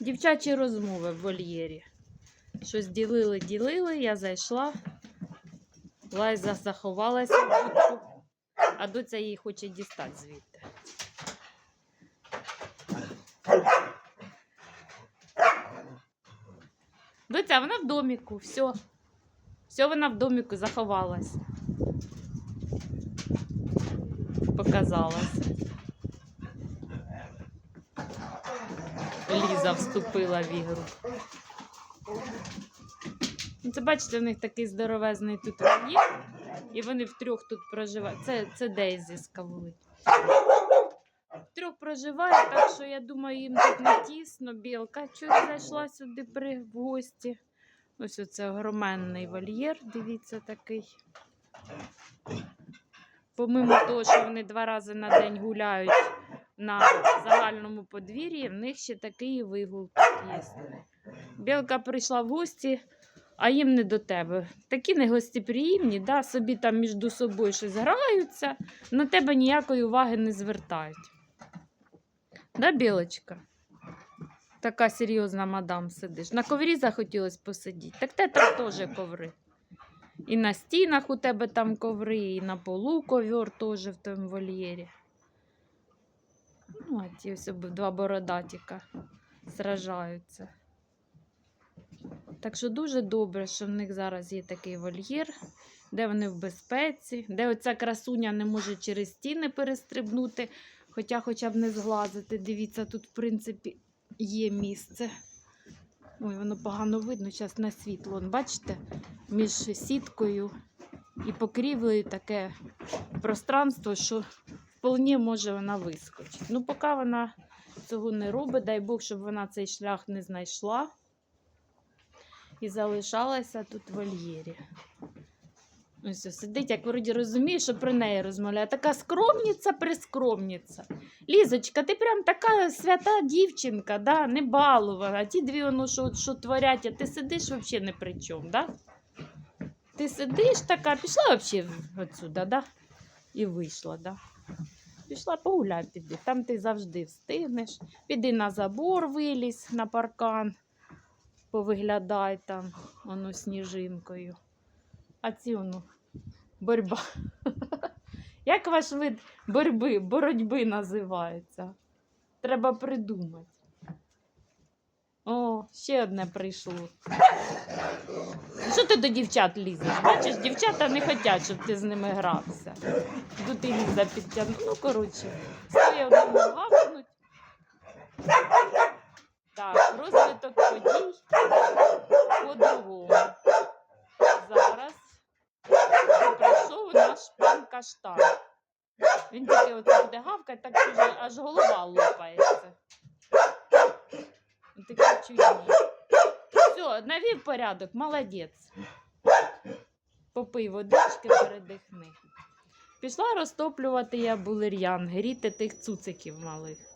Дівчачі розмови в вольєрі. Щось ділили, ділили, я зайшла. Лайза заховалася а доця її хоче дістати звідти. Доця, вона в доміку, все. Все, вона в доміку заховалась. Показалася. Ліза вступила в ігру. Ну, Це бачите, в них такий здоровезний тут вольєр, і вони втрьох тут проживають. Це, це Дейзі з кавули. Втрьох проживають, так що я думаю, їм тут не тісно. Білка чого зайшла сюди при в гості. Ось оце огроменний вольєр, дивіться такий. Помимо того, що вони два рази на день гуляють на загальному подвір'ї, в них ще такий вигул є. Білка прийшла в гості, а їм не до тебе. Такі не гостеприємні, да, собі там між собою щось граються, на тебе ніякої уваги не звертають. Да, Білочка? Така серйозна мадам сидиш. На коврі захотілося посидіти. Так те там теж коври. І на стінах у тебе там коври, і на полу ковер теж в тому вольєрі. Ну, а ті ось два бородатіка сражаються. Так що дуже добре, що в них зараз є такий вольєр, де вони в безпеці, де оця красуня не може через стіни перестрибнути, хоча хоча б не зглазити. Дивіться, тут, в принципі, є місце. Ой, воно погано видно, зараз на світло. Он, бачите, між сіткою і покрівлею таке пространство, що вполне може вона вискочити. Ну, поки вона цього не робить, дай Бог, щоб вона цей шлях не знайшла і залишалася тут в вольєрі. Ось сидить, як вроді розуміє, що про неї розмовляє. Така скромниця, прискромниця. Лізочка, ти прям така свята дівчинка, да? не балувана. Ті дві воно що, що творять, а ти сидиш взагалі не при чому, да? Ти сидиш така, пішла взагалі отсюда, да? І вийшла, да? Пішла погуляй піди. Там ти завжди встигнеш. Піди на забор, вилізь на паркан, повиглядай там воно сніжинкою. А ці воно боротьба. Як ваш вид боротьби, боротьби називається? Треба придумати. О, ще одне прийшло. Що ти до дівчат лізеш? Бачиш, дівчата не хочуть, щоб ти з ними грався. Тут і ліза підтягнув. Ну, коротше, своє одному гавкнуть. Так, розвиток подій по-другому. Зараз прийшов наш пан каштан. Він тільки оце буде гавкати, так вже аж голова лопається. Такий чудний. Навів порядок, молодець. Попий водички, передихни. Пішла розтоплювати я булер'ян, гріти тих цуциків малих.